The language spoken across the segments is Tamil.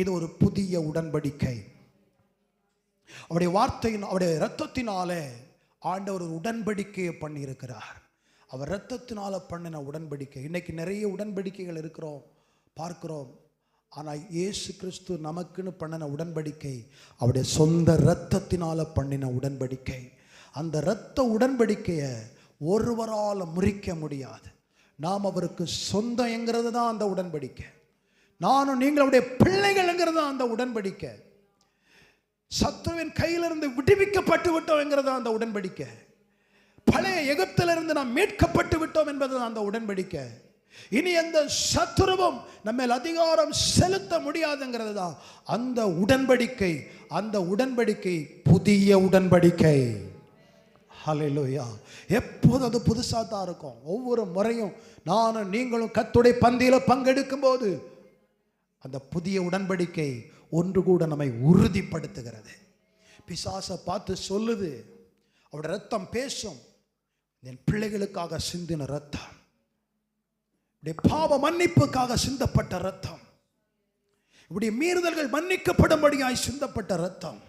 இது ஒரு புதிய உடன்படிக்கை. அவருடைய வார்த்தையின் அவருடைய இரத்தத்தினாலே ஆண்டவர் ஒரு உடன்படிக்கையை பண்ணியிருக்கிறார். அவர் இரத்தத்தினால பண்ணின உடன்படிக்கை. இன்னைக்கு நிறைய உடன்படிக்கைகள் இருக்கிறோம் பார்க்கிறோம். ஆனால் இயேசு கிறிஸ்து நமக்குன்னு பண்ணின உடன்படிக்கை அவருடைய சொந்த இரத்தத்தினால பண்ணின உடன்படிக்கை. அந்த இரத்த உடன்படிக்கையை ஒருவரால் முறிக்க முடியாது. நாம் அவருக்கு சொந்தங்கிறது தான் அந்த உடன்படிக்கை. நானும் நீங்களுடைய பிள்ளைகள்ங்கிறது தான் அந்த உடன்படிக்கை. சத்துருவின் கையிலிருந்து விடுவிக்கப்பட்டு விட்டோம்ங்கிறது அந்த உடன்படிக்கை. பழைய எகத்திலிருந்து நாம் மீட்கப்பட்டு விட்டோம் என்பது அந்த உடன்படிக்கை. இனி எந்த சத்துருவும் நம்ம மேல் அதிகாரம் செலுத்த முடியாதுங்கிறது தான் அந்த உடன்படிக்கை. அந்த உடன்படிக்கை புதிய உடன்படிக்கை. ஹalleluya. எப்போது அது புதுசாக தான் இருக்கும். ஒவ்வொரு முறையும் நானும் நீங்களும் கத்துடைய பந்தியில் பங்கெடுக்கும் போது அந்த புதிய உடன்படிக்கை ஒன்று கூட நம்மை உறுதிப்படுத்துகிறது. பிசாசை பார்த்து சொல்லுது அவட ரத்தம் பேசும். என் பிள்ளைகளுக்காக சிந்தின ரத்தம் இப்படி பாவ மன்னிப்புக்காக சிந்தப்பட்ட ரத்தம் இப்படி மீறுதல்கள் மன்னிக்கப்படும்படியாய் சிந்தப்பட்ட ரத்தம்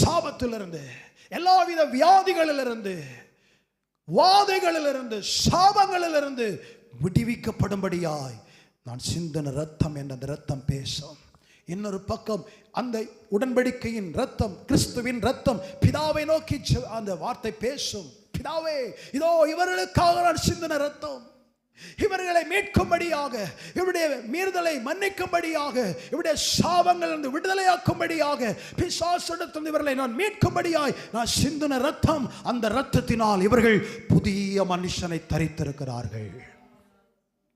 சாபத்திலிருந்து எல்லாவித வியாதிகளிலிருந்து வாதைகளிலிருந்து சாபங்களிலிருந்து விடுவிக்கப்படும்படியாய் நான் சிந்தன ரத்தம் என்ற அந்த ரத்தம் பேசும். இன்னொரு பக்கம் அந்த உடன்படிக்கையின் ரத்தம் கிறிஸ்துவின் ரத்தம் பிதாவை நோக்கி செ- அந்த வார்த்தை பேசும். பிதாவே இதோ இவர்களுக்காக நான் சிந்தன ரத்தம். இவர்களை மீட்கும்படியாக இவருடைய மீறுதலை மன்னிக்கும்படியாக இவருடைய வந்து விடுதலையாக்கும்படியாக பிசாசிடத்திலிருந்து இவர்களை நான் மீட்கும்படியாய் நான் சிந்தின ரத்தம் அந்த ரத்தத்தினால் இவர்கள் புதிய மனுஷனை தரித்திருக்கிறார்கள்.